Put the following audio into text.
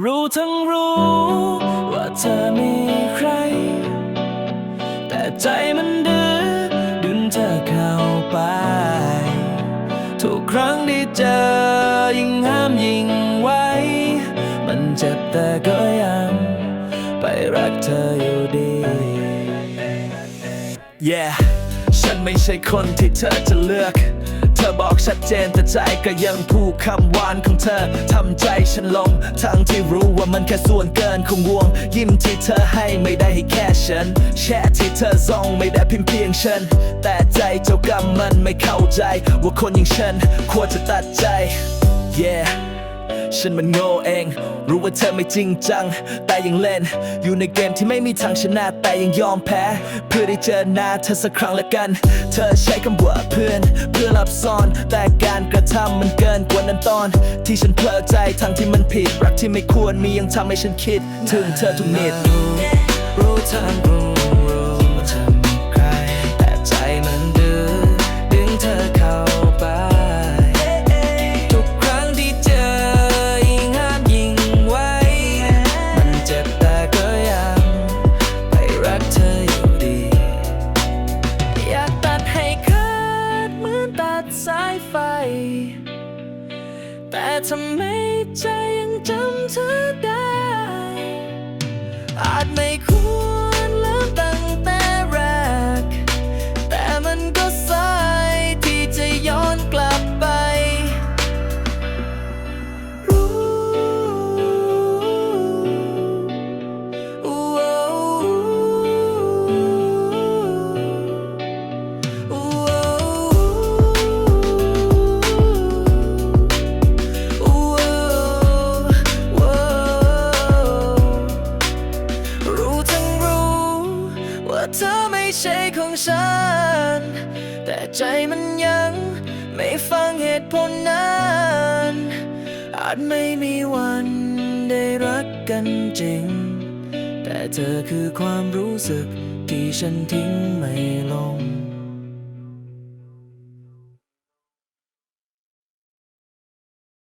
รู้ทั้งรู้ว่าเธอมีใคร แต่ใจมันดื้อดึงเธอเข้าไป ทุกครั้งที่เจอยิ่งห้ามยิ่งไว้ มันเจ็บแต่ก็ยังไปรักเธออยู่ดี Yeah ฉันไม่ใช่คนที่เธอจะเลือก เธอบอกชัดเจนแต่ใจก็ยังพูดคำหวานของเธอทำใจฉันลง ทั้งที่รู้ว่ามันแค่ส่วนเกินของวง ยิ้มที่เธอให้ไม่ได้ให้แค่ฉัน แชทที่เธอส่งไม่ได้เพียงเพียงฉัน แต่ใจเจ้ากรรมมันไม่เข้าใจ ว่าคนอย่างฉันควรจะตัดใจ Yeah ฉันมันโง่เอง รู้ว่าเธอไม่จริงจัง แต่ยังเล่น อยู่ในเกมที่ไม่มีทางชนะ แต่ยังยอมแพ้ เพื่อได้เจอหน้าเธอสักครั้งละกัน เธอใช้คำว่าเพื่อน เพื่อหลับซ่อน แต่การกระทำมันเกินกว่านั้นตอน ที่ฉันเพลอใจทั้งที่มันผิด รักที่ไม่ควรมียังทำให้ฉันคิด ถึงเธอทุกนิดรู้ทั้งรู้รู้ ทำไมใจยังจำเธอได้ อาจไม่ค เธอไม่ใช่ของฉัน แต่ใจมันยังไม่ฟังเหตุผลนั้น อาจไม่มีวันได้รักกันจริง แต่เธอคือความรู้สึกที่ฉันทิ้งไม่ลง